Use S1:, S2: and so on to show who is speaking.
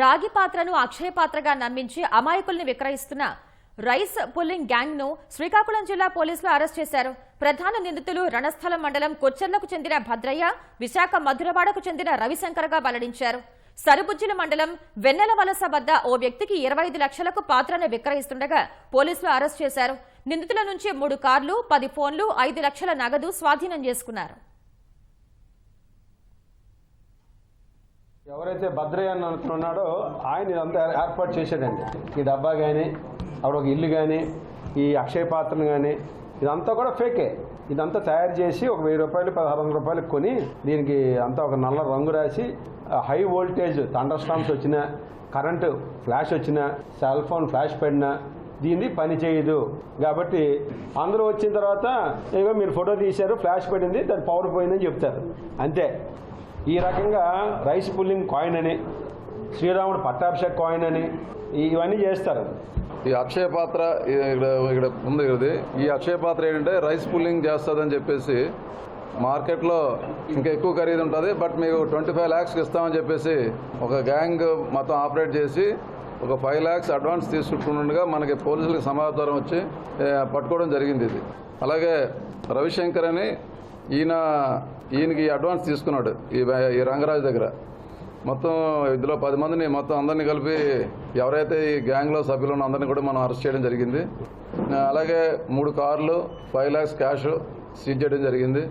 S1: రాగి పాత్రను అక్షయ పాత్రగా నమ్మించి అమాయకుల్ని విక్రయిస్తున్న రైస్ పుల్లింగ్ గ్యాంగ్ను శ్రీకాకుళం జిల్లా పోలీసులు అరెస్ట్ చేశారు. ప్రధాన నిందితులు రణస్థలం మండలం కొచ్చెర్లకు చెందిన భద్రయ్య విశాఖ మధురవాడకు చెందిన రవిశంకర్గా వెల్లడించారు. సరుబుజ్జిల మండలం వెన్నెల వలస వద్ద ఓ వ్యక్తికి ఇరవై ఐదు లక్షలకు పాత్రను విక్రయిస్తుండగా పోలీసులు అరెస్ట్ చేశారు. నిందితుల నుంచి మూడు కార్లు పది ఫోన్లు ఐదు లక్షల నగదు స్వాధీనం చేసుకున్నారు.
S2: ఎవరైతే భద్రయ్య అని అనుకున్నాడో ఆయన ఇదంతా ఏర్పాటు చేశాడండి. ఈ డబ్బా కానీ అక్కడ ఒక ఇల్లు కానీ ఈ అక్షయ పాత్రను కానీ ఇదంతా కూడా ఫేకే. ఇదంతా తయారు చేసి ఒక వెయ్యి రూపాయలు పదహారు వందల రూపాయలకు కొని దీనికి అంతా ఒక నల్ల రంగు రాసి హై వోల్టేజ్ థండర్ స్టామ్స్ వచ్చిన కరెంటు ఫ్లాష్ వచ్చిన సెల్ ఫోన్ ఫ్లాష్ పడినా దీన్ని పని చేయదు. కాబట్టి అందరూ వచ్చిన తర్వాత ఏదో మీరు ఫోటో తీశారు ఫ్లాష్ పడింది దాని పవర్ పోయిందని చెప్తారు. అంతే. ఈ రకంగా రైస్ పుల్లింగ్ కాయిన్ అని శ్రీరాముడు పట్టాభిషేక్ కాయిన్ అని ఇవన్నీ చేస్తారు.
S3: ఈ అక్షయ పాత్ర ఇక్కడ ఇక్కడ ఉంది ఇది ఈ అక్షయ పాత్ర ఏంటంటే రైస్ పుల్లింగ్ చేస్తుందని చెప్పేసి మార్కెట్లో ఇంకా ఎక్కువ ఖరీదు ఉంటుంది. బట్ మీకు ట్వంటీ ఫైవ్ ల్యాక్స్కి ఇస్తామని చెప్పేసి ఒక గ్యాంగ్ మొత్తం ఆపరేట్ చేసి ఒక ఫైవ్ ల్యాక్స్ అడ్వాన్స్ తీసుకుంటుండగా మనకి పోలీసులకు సమాచారం వచ్చి పట్టుకోవడం జరిగింది ఇది. అలాగే రవిశంకర్ అని ఈయన ఈయనకి అడ్వాన్స్ తీసుకున్నాడు ఈ ఈ రంగరాజు దగ్గర. మొత్తం ఇందులో పది మందిని మొత్తం అందరినీ కలిపి ఎవరైతే ఈ గ్యాంగ్లో సభ్యులు ఉన్న అందరినీ కూడా మనం అరెస్ట్ చేయడం జరిగింది. అలాగే మూడు కార్లు ఫైవ్ ల్యాక్స్ క్యాష్ సీజ్ చేయడం జరిగింది.